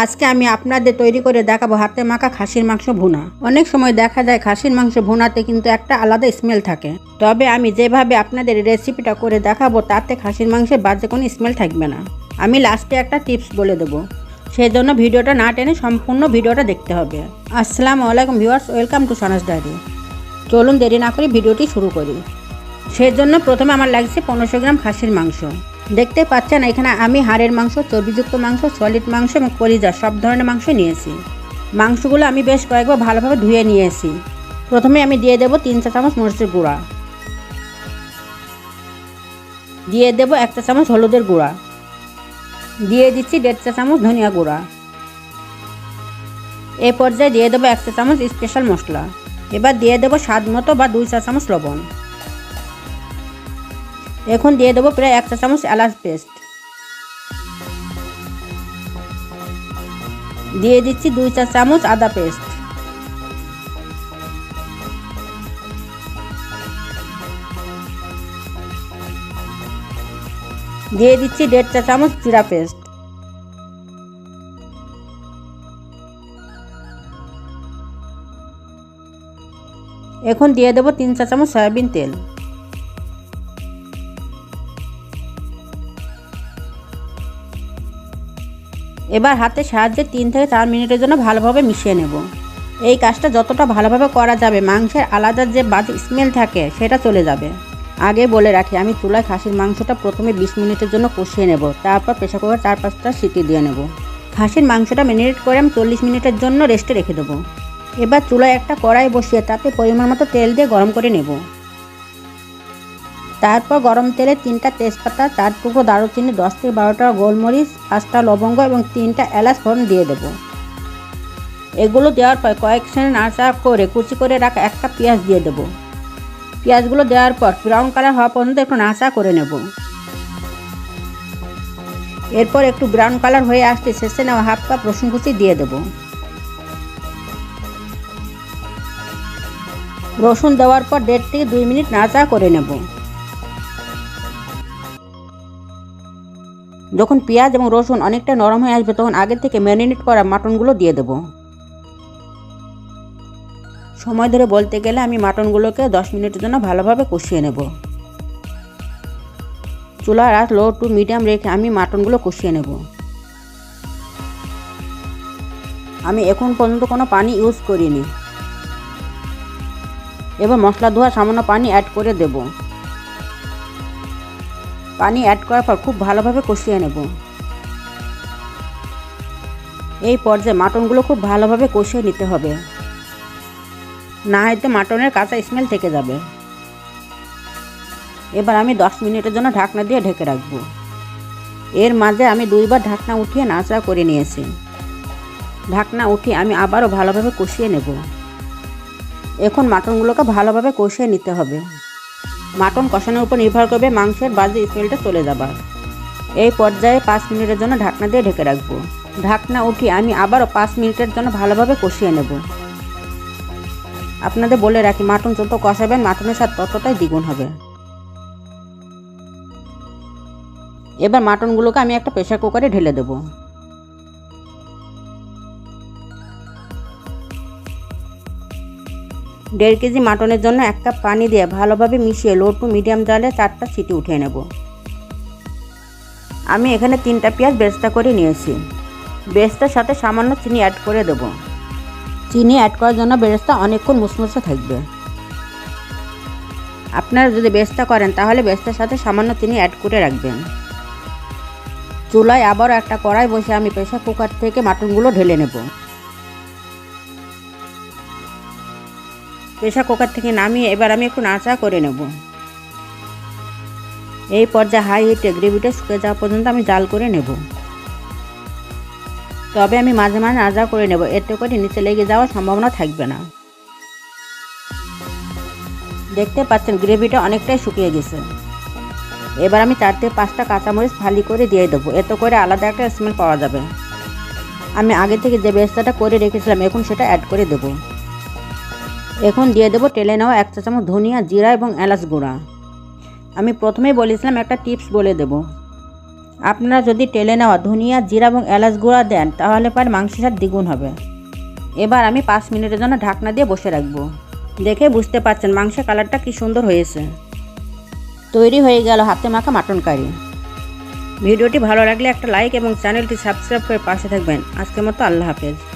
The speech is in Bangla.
আজকে আমি আপনাদের তৈরি করে দেখাবো হাতে মাখা খাসির মাংস ভুনা। অনেক সময় দেখা যায় খাসির মাংস ভুনাতে কিন্তু একটা আলাদা স্মেল থাকে। তবে আমি যেভাবে আপনাদের রেসিপিটা করে দেখাবো, তাতে খাসির মাংসের বাজে কোনো স্মেল থাকবে না। আমি লাস্টে একটা টিপস বলে দেবো। সেই জন্য ভিডিওটা না টেনে সম্পূর্ণ ভিডিওটা দেখতে হবে। আসসালামু আলাইকুম ভিউয়ার্স ওয়েলকাম টু সনাস ডায়েরি চলুন দেরি না করে ভিডিওটি শুরু করি। সেই জন্য প্রথমে আমার লাগছে পনেরোশো গ্রাম খাসির মাংস। দেখতে পাচ্ছেন, এখানে আমি হাড়ের মাংস, চর্বিযুক্ত মাংস, সলিড মাংস এবং কলিজা সব ধরনের মাংস নিয়েছি। মাংসগুলো আমি বেশ কয়েকবার ভালোভাবে ধুয়ে নিয়েছি। প্রথমে আমি দিয়ে দেব তিন চা চামচ মরিচের গুঁড়া। দিয়ে দেব এক চা চামচ হলুদের গুঁড়া। দিয়ে দিচ্ছি দেড় চা চামচ ধনিয়া গুঁড়া। এ পর্যায়ে দিয়ে দেবো এক চা চামচ স্পেশাল মশলা। এবার দিয়ে দেবো স্বাদ মতো বা দুই চা চামচ লবণ। এখন দিয়ে দেবো প্রায় এক চা চামচ এলাচ পেস্ট দিয়ে দিচ্ছি দুই চা চামচ আদা পেস্ট দিয়ে দিচ্ছি দেড় চা চামচ জিরা পেস্ট এখন দিয়ে দেবো তিন চা চামচ সয়াবিন তেল। এবার হাতের সাহায্যে তিন থেকে চার মিনিটের জন্য ভালোভাবে মিশিয়ে নেব। এই কাজটা যতটা ভালোভাবে করা যাবে, মাংসের আলাদা যে বাজে স্মেল থাকে, সেটা চলে যাবে। আগে বলে রাখি, আমি চুলায় খাসির মাংসটা প্রথমে বিশ মিনিটের জন্য কষিয়ে নেব, তারপর প্রেশার কুকার চার পাঁচটা সিটি দিয়ে নেব। খাসির মাংসটা ম্যারিনেট করে আমি চল্লিশ মিনিটের জন্য রেস্টে রেখে দেবো। এবার চুলায় একটা কড়াই বসিয়ে তাতে পরিমাণ মতো তেল দিয়ে গরম করে নেব। তারপর গরম তেলে তিনটা তেজপাতা চার টুকরো দারুচিনি দশ থেকে বারোটা গোলমরিচ, পাঁচটা লবঙ্গ এবং তিনটা এলাচ ফোড়ন দিয়ে দেবো। এগুলো দেওয়ার পর কয়েক সেকেন্ড নাড়া করে কুচি করে রাখা এক কাপ পেঁয়াজ দিয়ে দেবো। পেঁয়াজগুলো দেওয়ার পর ব্রাউন কালার হওয়া পর্যন্ত একটু নাচা করে নেব। এরপর একটু ব্রাউন কালার হয়ে আসতে শেষে নেওয়া হাফ কাপ রসুন কুচি দিয়ে দেবো। রসুন দেওয়ার পর দেড় থেকে দুই মিনিট নাচা করে নেব। যখন পেঁয়াজ এবং রসুন অনেকটা নরম হয়ে আসবে, তখন আগে থেকে ম্যারিনেট করা মাটনগুলো দিয়ে দেবো। সময় ধরে বলতে গেলে আমি মাটনগুলোকে দশ মিনিটের জন্য ভালোভাবে কষিয়ে নেব। চুলার আঁচ লো টু মিডিয়াম রেখে আমি মাটনগুলো কষিয়ে নেব। আমি এখন পর্যন্ত কোনো পানি ইউজ করিনি। এবার মশলা ধোয়া সামান্য পানি অ্যাড করে দেব। পানি অ্যাড করার পর খুব ভালোভাবে কষিয়ে নেব। এই পর্যায়ে মাটনগুলো খুব ভালোভাবে কষিয়ে নিতে হবে। না হয়তো মাটনের কাঁচা স্মেল থেকে যাবে। এবার আমি দশ মিনিটের জন্য ঢাকনা দিয়ে ঢেকে রাখব। এর মাঝে আমি দুইবার ঢাকনা উঠিয়ে নাচড়া করে নিয়েছি। ঢাকনা উঠিয়ে আমি আবারও ভালোভাবে কষিয়ে নেব। এখন মাটনগুলোকে ভালোভাবে কষিয়ে নিতে হবে। মাটন কষানোর উপর নির্ভর করবে মাংসের বাজে স্মেলটা চলে যাবার। এই পর্যায়ে পাঁচ মিনিটের জন্য ঢাকনা দিয়ে ঢেকে রাখব। ঢাকনা উঠিয়ে আমি আবারও পাঁচ মিনিটের জন্য ভালোভাবে কষিয়ে নেব। আপনাদের বলে রাখি, মাটন যত কষাবেন, মাটনের স্বাদ ততটাই দ্বিগুণ হবে। এবার মাটনগুলোকে আমি একটা প্রেশার কুকারে ঢেলে দেব। দেড় কেজি মাটনের জন্য এক কাপ পানি দিয়ে ভালোভাবে মিশিয়ে লো টু মিডিয়াম জালে চারটা সিটি উঠিয়ে নেব। আমি এখানে তিনটা পেঁয়াজ বেস্তা করে নিয়েছি। বেস্তার সাথে সামান্য চিনি অ্যাড করে দেবো। চিনি অ্যাড করার জন্য বেরেস্তা অনেকক্ষণ মুসমুসে থাকবে। আপনারা যদি বেস্তা করেন, তাহলে বেস্তার সাথে সামান্য চিনি অ্যাড করে রাখবেন। চুলায় আবারও একটা কড়াই বসে আমি প্রেশার কুকার থেকে মাটনগুলো ঢেলে নেব। প্রেশার কুকার থেকে নামিয়ে এবার আমি একটু নাচা করে নেব। এই পর্যায়ে হাই হিটে গ্রেভিটা শুকিয়ে যাওয়া পর্যন্ত আমি জাল করে নেব। তবে আমি মাঝে মাঝে নাজা করে নেব, এতে করে নিচে লেগে যাওয়ার সম্ভাবনা থাকবে না। দেখতে পাচ্ছেন গ্রেভিটা অনেকটাই শুকিয়ে গেছে। এবার আমি চার থেকে পাঁচটা কাঁচামরিচ ফালি করে দিয়ে দেবো, এতে করে আলাদা একটা স্মেল পাওয়া যাবে। আমি আগে থেকে যে বেস্তাটা করে রেখেছিলাম, এখন সেটা অ্যাড করে দেব। এখন দিয়ে দেবো টেলে নেওয়া এক চা চামচ ধনিয়া, জিরা এবং এলাচ গুঁড়া। আমি প্রথমেই বলেছিলাম একটা টিপস বলে দেব। আপনারা যদি টেলে নেওয়া ধনিয়া, জিরা এবং এলাচ গুঁড়া দেন, তাহলে পর মাংসের স্বাদ দ্বিগুণ হবে। এবার আমি পাঁচ মিনিটের জন্য ঢাকনা দিয়ে বসে রাখব। দেখে বুঝতে পারছেন মাংসের কালারটা কি সুন্দর হয়েছে। তৈরি হয়ে গেল হাতে মাখা মাটন কারি। ভিডিওটি ভালো লাগলে একটা লাইক এবং চ্যানেলটি সাবস্ক্রাইব করে পাশে থাকবেন। আজকের মতো আল্লাহ হাফেজ।